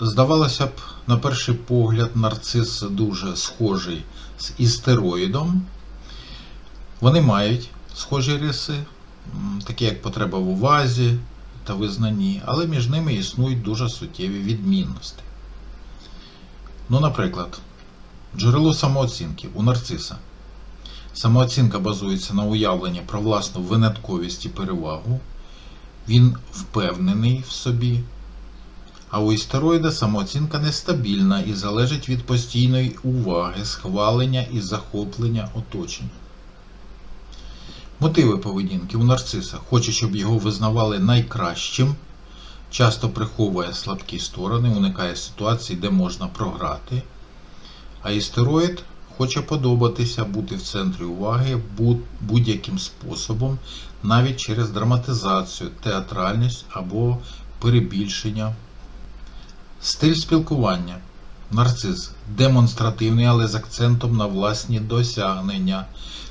Здавалося б, на перший погляд, нарцис дуже схожий з істероїдом. Вони мають схожі риси, такі як потреба в увазі та визнанні, але між ними існують дуже суттєві відмінності. Ну, наприклад, джерело самооцінки у нарциса. Самооцінка базується на уявленні про власну винятковість і перевагу. Він впевнений в собі. А у істероїда самооцінка нестабільна і залежить від постійної уваги, схвалення і захоплення оточення. Мотиви поведінки у нарциса хоче, щоб його визнавали найкращим, часто приховує слабкі сторони, уникає ситуацій, де можна програти. А істероїд хоче подобатися, бути в центрі уваги будь- будь-яким способом, навіть через драматизацію, театральність або перебільшення. Стиль спілкування. Нарцис демонстративний, але з акцентом на власні досягнення,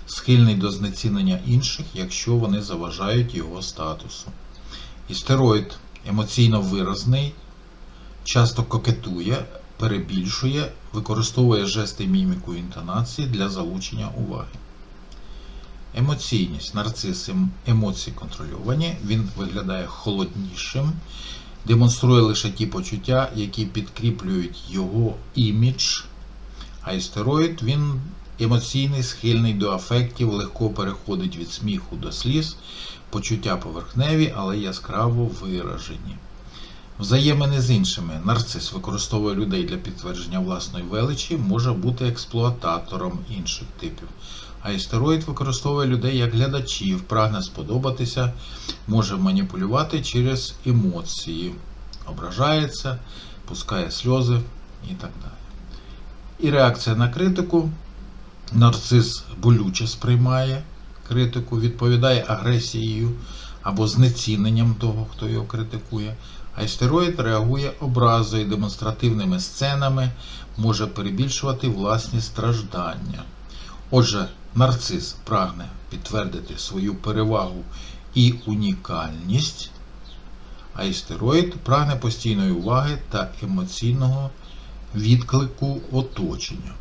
схильний до знецінення інших, якщо вони заважають його статусу. Істероїд емоційно виразний, часто кокетує, перебільшує, використовує жести міміку інтонації для залучення уваги. Емоційність. Нарцис ем- емоції контрольовані, він виглядає холоднішим, демонструє лише ті почуття, які підкріплюють його імідж. А істероїд він емоційний, схильний до афектів, легко переходить від сміху до сліз, почуття поверхневі, але яскраво виражені. Взаємини з іншими. Нарцис використовує людей для підтвердження власної величі, може бути експлуататором інших типів. А істероїд використовує людей як глядачів, прагне сподобатися, може маніпулювати через емоції, ображається, пускає сльози і так далі. І реакція на критику. Нарцис болюче сприймає критику, відповідає агресією або знеціненням того, хто його критикує. А істероїд реагує образою, демонстративними сценами, може перебільшувати власні страждання. Отже, нарцис прагне підтвердити свою перевагу і унікальність, а істероїд прагне постійної уваги та емоційного відклику оточення.